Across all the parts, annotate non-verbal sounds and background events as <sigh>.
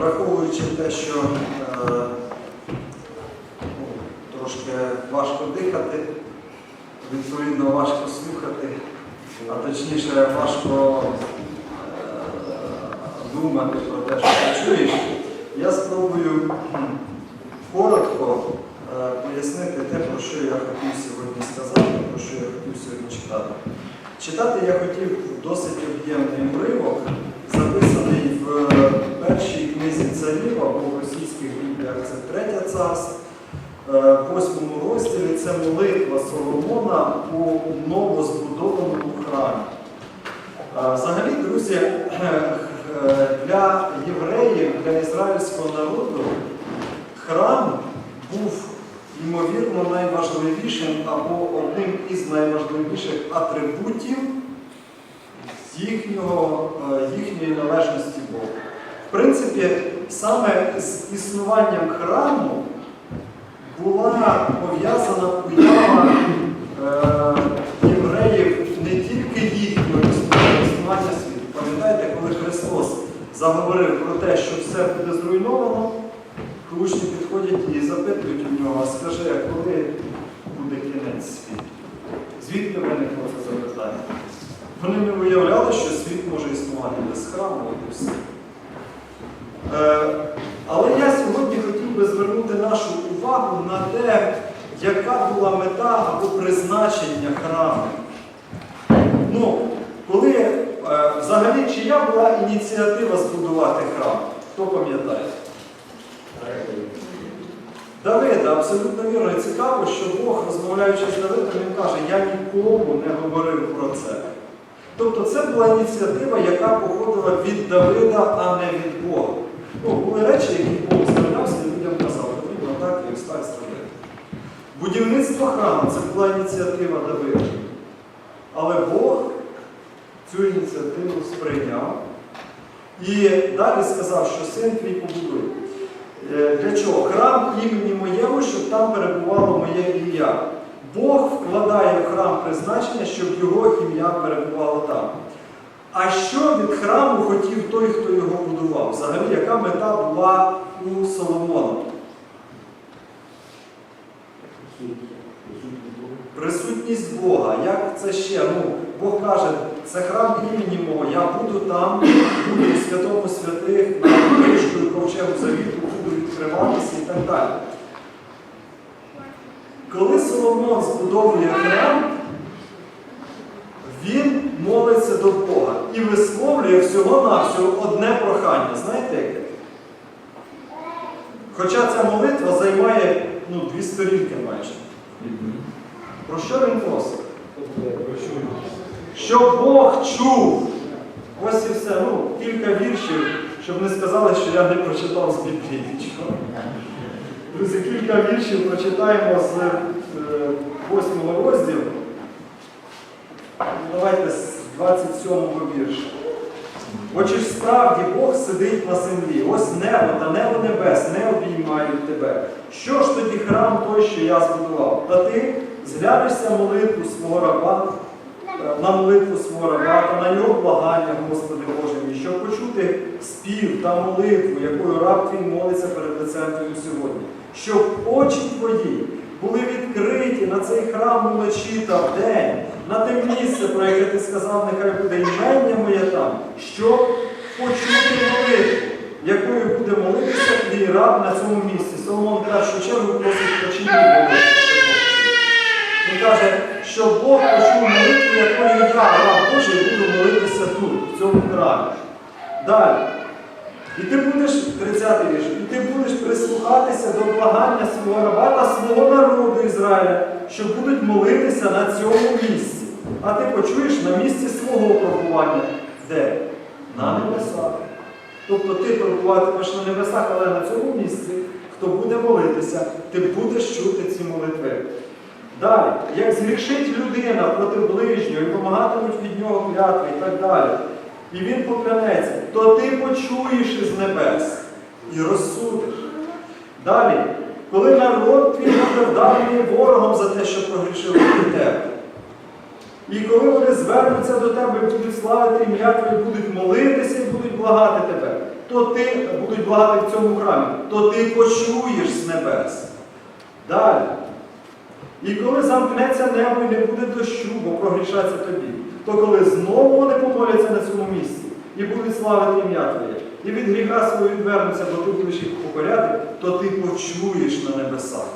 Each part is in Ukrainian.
враховуючи те, що е, ну, трошки важко дихати, відповідно важко слухати, а точніше важко е, думати про те, що ти чуєш, я спробую коротко е, пояснити те, про що я хотів сьогодні сказати, про що я хотів сьогодні читати. Читати я хотів досить об'ємний уривок, записаний в першій книзі царів або в російських бібліях це третє царство. Е, В восьмому розділі це молитва По новозбудованому храмі. Е, Взагалі, друзі, е, <clears throat> для євреїв, для ізраїльського народу храм був ймовірно найважливішим або одним із найважливіших атрибутів їхнього, е, їхньої належності Богу. В принципі, саме з існуванням храму була пов'язана уява заговорив про те, що все буде зруйновано, учні підходять і запитують у нього, а скажи, а коли буде кінець світу? Звідки виникло це запитання? Вони не уявляли, що світ може існувати без храму і все. Е, Але я сьогодні хотів би звернути нашу увагу на те, яка була мета або призначення храму. Ну, взагалі чия була ініціатива збудувати храм? Хто пам'ятає? Давида, абсолютно вірно. І цікаво, що Бог, розмовляючи з Давидом, він каже, я нікому не говорив про це. Тобто це була ініціатива, яка походила від Давида, а не від Бога. Ну, були речі, які Бог справлявся і людям казав, потрібно так і так зробити. Будівництво храму це була ініціатива Давида. Але Бог цю ініціативу сприйняв і далі сказав, що син твій побудує. Е, Для чого? Храм імені моєму, щоб там перебувало моє ім'я. Бог вкладає в храм призначення, щоб його ім'я перебувало там. А що від храму хотів той, хто його будував? Взагалі, яка мета була у Соломона? Присутність Бога. Як це ще? Ну, Бог каже, це храм імені мого, я буду там, буду в святому святих, над кришкою ковчегу завіту, буду відкриватися і так далі. Коли Соломон збудовує храм, він молиться до Бога і висловлює всього-навсього одне прохання. Знаєте яке? Хоча ця молитва займає ну, дві сторінки майже. Про що він просить? Щоб Бог чув. Ось і все. Ну, кілька віршів, щоб не сказали, що я не прочитав з Біблії нічого. Друзі, кілька віршів прочитаємо з е, восьмого розділу. Давайте з 27-го вірша. Отже ж справді Бог сидить на землі, ось небо та небо небес не обіймають тебе. Що ж тоді храм той, що я збудував? Та ти зглянешся молитву свого раба, на молитву свого раба та на його благання, Господи Боже мій, щоб почути спів та молитву, якою раб твій молиться перед лицем Твоїм сьогодні. Щоб очі твої були відкриті на цей храм уночі та вдень, на те місце, про яке ти сказав, нехай буде імення моє там, щоб почути молитву, якою буде молитися твій раб на цьому місці. Соломон в першу чергу просить почути молитву. Він каже, що Бог почув молитву, якою я, раб Божий, буду молитися тут, в цьому храмі. Далі. І ти будеш, 30 вірш, і ти будеш прислухатися до благання свого раба та свого народу Ізраїля, що будуть молитися на цьому місці. А ти почуєш на місці свого пробування. Де? На небесах. Тобто ти пробуватимеш на небесах, але на цьому місці, хто буде молитися, ти будеш чути ці молитви. Далі, як згрішить людина проти ближнього і помагатимуть від нього клятви і так далі. І він поклянеться, то ти почуєш із небес і розсудиш. Далі, коли народ твій буде вданий ворогом за те, що прогрішив проти тебе. І коли вони звернуться до тебе, і будуть славити ім'я Твоє, будуть молитися і будуть благати тебе, то ти будуть благати в цьому храмі, то ти почуєш з небес. Далі. І коли замкнеться небо і не буде дощу, бо прогрішаться тобі, то коли знову вони помоляться на цьому місці і будуть славити ім'я Твоє, і від гріха свого відвернуться, бо ти будеш їх покоряти, то ти почуєш на небесах.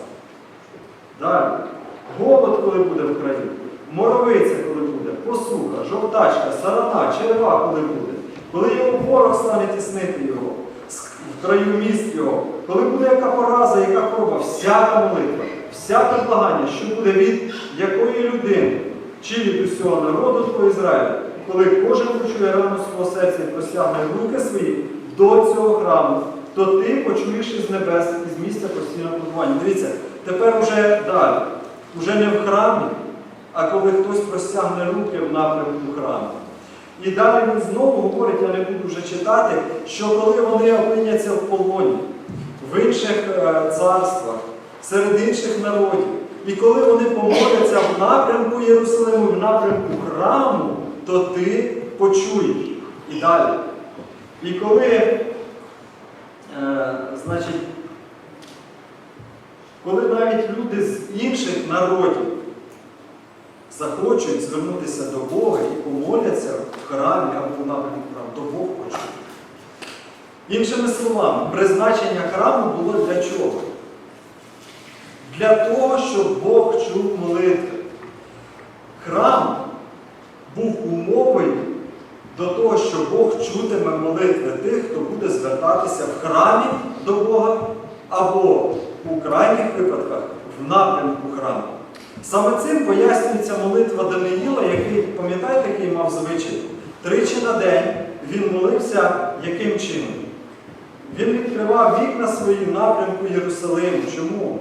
Далі. Голод, коли буде в краї, моровиця, коли буде, посуха, жовтачка, сарана, черва, коли буде, коли його ворог стане тіснити його, краю міст його, коли буде яка пораза, яка хвороба, всяка молитва, всяке благання, що буде від якої людини, чи від усього народу твого Ізраїля, коли кожен почує рану свого серця і простягне руки свої до цього храму, то ти почуєш із небес, із місця постійного побування. Дивіться, тепер уже далі, уже не в храмі, а коли хтось простягне руки в напрямку храму. І далі він знову говорить, я не буду вже читати, що коли вони опиняться в полоні, в інших е, царствах, серед інших народів, і коли вони помоляться в напрямку Єрусалиму, в напрямку храму, то ти почуєш. І далі. І коли, е, значить, коли навіть люди з інших народів захочуть звернутися до Бога храмі або в напрямку храму, то Бог почує. Іншими словами, призначення храму було для чого? Для того, щоб Бог чув молитви. Храм був умовою до того, що Бог чутиме молитви тих, хто буде звертатися в храмі до Бога або у крайніх випадках в напрямку храму. Саме цим пояснюється молитва Даниїла, який, пам'ятаєте, який мав звичай? Тричі на день він молився яким чином? Він відкривав вікна свої в напрямку Єрусалиму. Чому?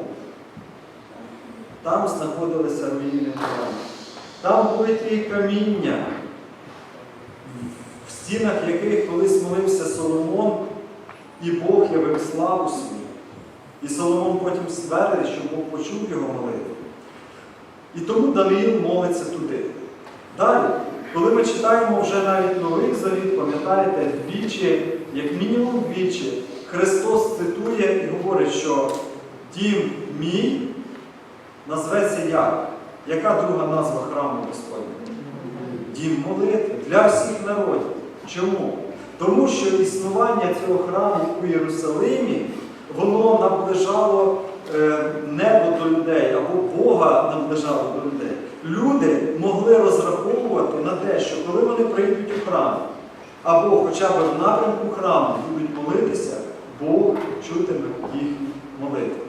Там знаходилися руїни храму. Там були ті каміння, в стінах яких колись молився Соломон, і Бог явив славу свою. І Соломон потім ствердить, що Бог почув його молитву. І тому Даниїл молиться туди. Далі, коли ми читаємо вже навіть Новий Завіт, пам'ятаєте, двічі, як мінімум двічі, Христос цитує і говорить, що дім мій назветься як? Яка друга назва храму Господня? Дім молитви для всіх народів. Чому? Тому що існування цього храму у Єрусалимі, воно наближало е, небо до людей або Бога наближало до людей. Люди могли розраховувати на те, що коли вони прийдуть у храм, або хоча б в напрямку храму будуть молитися, Бог чутиме їхні молитви.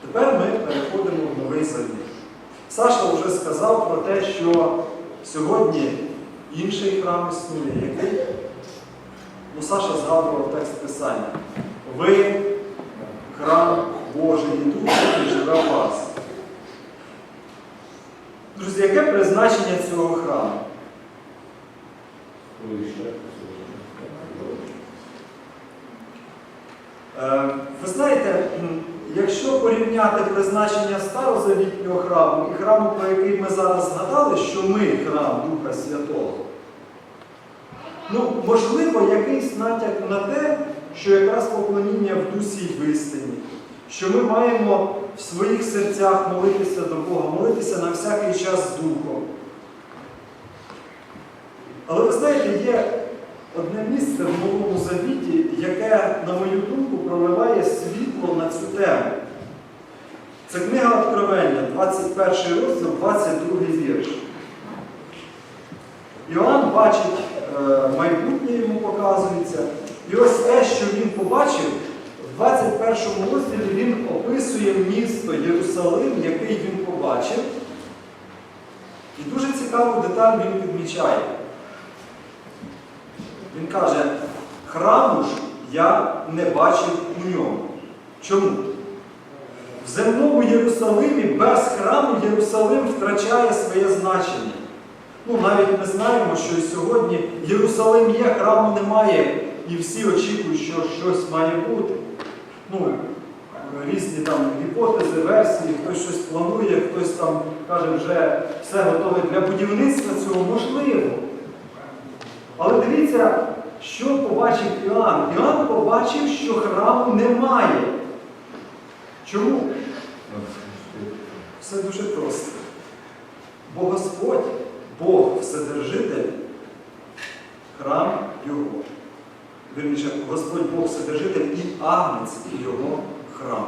Тепер ми переходимо в новий завіт. Саша вже сказав про те, що сьогодні інший храм існує, який ну, Саша згадував текст Писання. Ви храм Божий і Дух, який живе в вас. Друзі, яке призначення цього храму? Е, Ви знаєте, якщо порівняти призначення старозавітнього храму і храму, про який ми зараз згадали, що ми храм Духа Святого, ну, можливо, якийсь натяк на те, що якраз поклоніння в дусі й в істині, що ми маємо в своїх серцях молитися до Бога, молитися на всякий час з Духом. Але ви знаєте, є одне місце в Новому Завіті, яке, на мою думку, проливає світло на цю тему. Це книга Откровення, 21 розділ, 22 вірш. Іоанн бачить е, майбутнє йому показується. І ось те, що він побачив, в 21 розділі він описує місто Єрусалим, який він побачив. І дуже цікаву деталь він відмічає. Він каже, храму ж я не бачив у ньому. Чому? В земному Єрусалимі без храму Єрусалим втрачає своє значення. Ну, навіть ми знаємо, що і сьогодні Єрусалим є, храму немає, і всі очікують, що щось має бути. Ну, різні там гіпотези, версії, хтось щось планує, хтось там каже, вже все готове для будівництва цього можливо. Але дивіться, Що побачив Іоанн? Іоанн побачив, що храму немає. Чому? Все дуже просто. Бо Господь, Бог Вседержитель, храм Його. Вірніше, Господь Бог Вседержитель і агнець Його храм.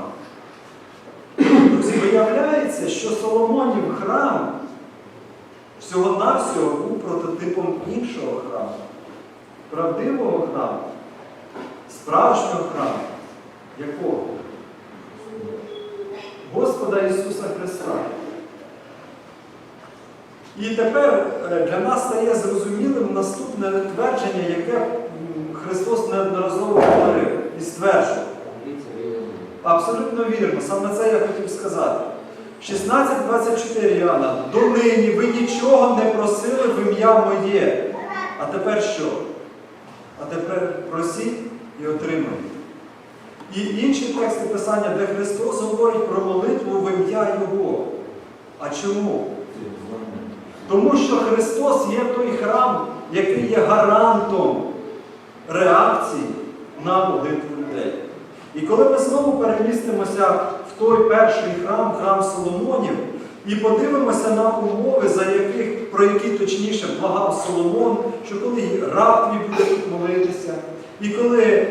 Друзі, виявляється, що Соломонів храм всього-навсього був прототипом іншого храму, правдивого храму, справжнього храму. Якого? Господа Ісуса Христа. І тепер е, для нас стає зрозумілим наступне твердження, яке Христос неодноразово говорив і стверджував. Абсолютно вірно, саме це я хотів сказати. 16.24 Іоанна. Донині ви нічого не просили в ім'я моє. А тепер що? А тепер просіть і отримайте. І інші тексти Писання, де Христос говорить про молитву в ім'я Його. А чому? Тому що Христос є той храм, який є гарантом реакції на молитву людей. І коли ми знову перемістимося в той перший храм, храм Соломонів, і подивимося на умови, за яких, про які точніше благав Соломон, що коли раб твій буде тут молитися, і коли е,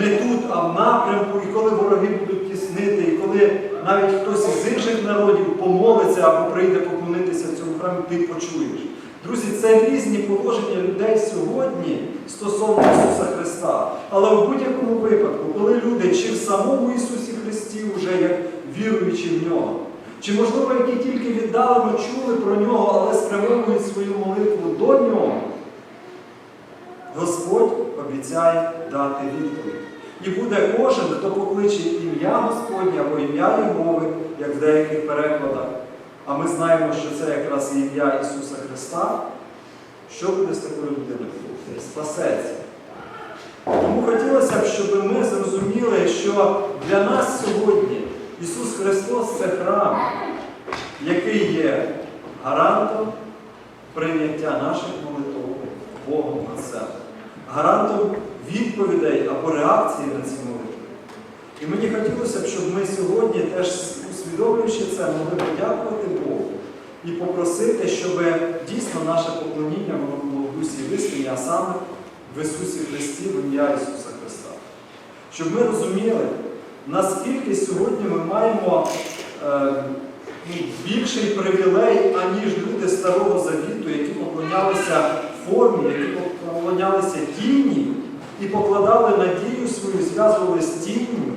не тут, а в напрямку, і коли вороги будуть тіснити, і коли навіть хтось із інших народів помолиться або прийде поклонитися в цьому храмі, ти почуєш. Друзі, це різні положення людей сьогодні стосовно Ісуса Христа. Але в будь-якому випадку, коли люди чи в самому Ісусі Христі, вже як віруючи в нього, чи, можливо, які тільки віддалено чули про нього, але спрямовують свою молитву до нього, Господь обіцяє дати відповідь. І буде кожен, хто покличе ім'я Господнє або ім'я Єгови, як в деяких перекладах. А ми знаємо, що це якраз ім'я Ісуса Христа. Що буде з такою людиною? Спасеться. Тому хотілося б, щоб ми зрозуміли, що для нас сьогодні Ісус Христос це храм, який є гарантом прийняття наших молитв Богом Отцем, гарантом відповідей або реакції на ці молитви. І мені хотілося б, щоб ми сьогодні, теж усвідомлюючи це, могли подякувати Богу і попросити, щоб дійсно наше поклоніння воно було в дусі висвіні, а саме в Ісусі Христі, в ім'я Ісуса Христа. Щоб ми розуміли, наскільки сьогодні ми маємо е, ну, більший привілей, аніж люди Старого Завіту, які поклонялися формі, які поклонялися тіні і покладали надію свою, зв'язували з тінню.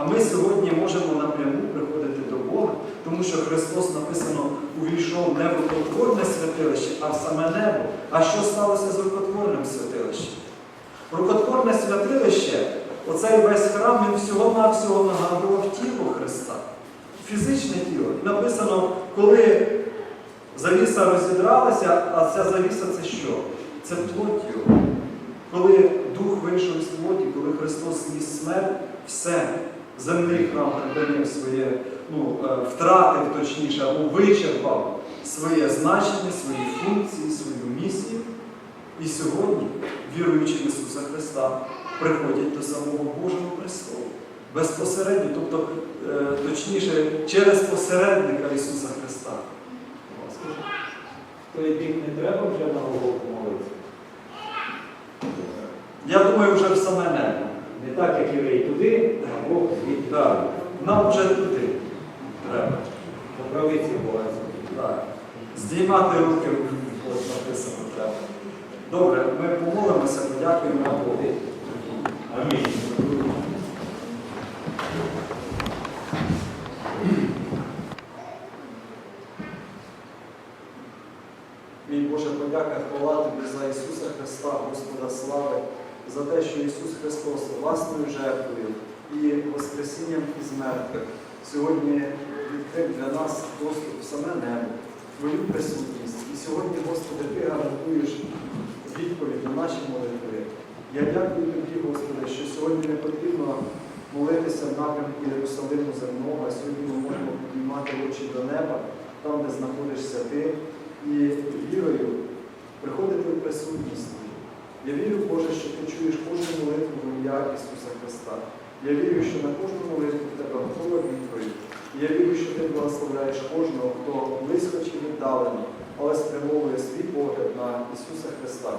А ми сьогодні можемо напряму приходити до Бога, тому що Христос написано увійшов не в рукотворне святилище, а в саме небо. А що сталося з рукотворним святилищем? Рукотворне святилище, оцей весь храм, він всього-навсього нагадував тіло Христа, фізичне тіло. І написано, коли завіса розідралася, а ця завіса це що? Це плоть його. Коли Дух вийшов із плоті, коли Христос зніс смерть, все, земний храм припинив своє, ну, е, втратив точніше, або вичерпав своє значення, свої функції, свою місію. І сьогодні, віруючи в Ісуса Христа, приходять до самого Божого престолу. Безпосередньо, тобто, е, точніше, через посередника Ісуса Христа. Той бік не треба вже на голову молитися. Я думаю, вже в саме небо. Не так, як єврей туди, а Бог звідти. Так, нам вже туди треба. По правиці Бога. Так. Здіймати руки, ось написано треба. Добре, ми помолимося, подякуємо Богу. Амінь. Мій Боже, подяка, хвала Тобі за Ісуса Христа, Господа слави, за те, що Ісус Христос власною жертвою і Воскресінням із мертвих сьогодні відкрив для нас доступ в саме небо, Твою присутність. І сьогодні, Господи, Ти гарантуєш відповідь на наші молитви. Я дякую Тобі, Господи, що сьогодні не потрібно молитися в напрямку Єрусалиму земного, а сьогодні ми можемо піднімати очі до неба, там, де знаходишся ти, і вірою приходити в присутність, Я вірю, Боже, що ти чуєш кожну молитву в ім'я Ісуса Христа. Я вірю, що на кожну молитву в тебе готова відповідь. Я вірю, що ти благословляєш кожного, хто близько чи віддалено, але спрямовує свій погляд на Ісуса Христа.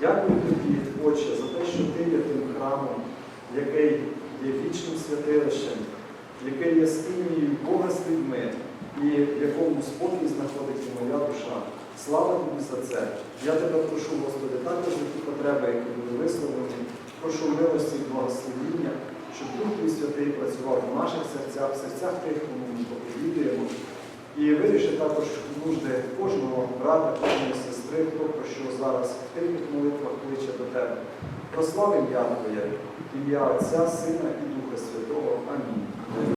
Дякую тобі, Отче, за те, що ти є тим храмом, який є вічним святилищем, який є спільною Бога з людьми, і в якому спокій знаходиться моя душа. Слава тобі за це. Я тебе прошу, Господи, також за ті потреби, які були висловлені, прошу милості і благословіння, щоб Дух Твій Святий працював в наших серцях, в серцях тих, кому ми проповідуємо. І виріши також нужди кожного брата, кожної сестри, хто про що зараз в тих молитвах кличе до тебе. Прослав ім'я Твоє, ім'я Отця, Сина і Духа Святого. Амінь.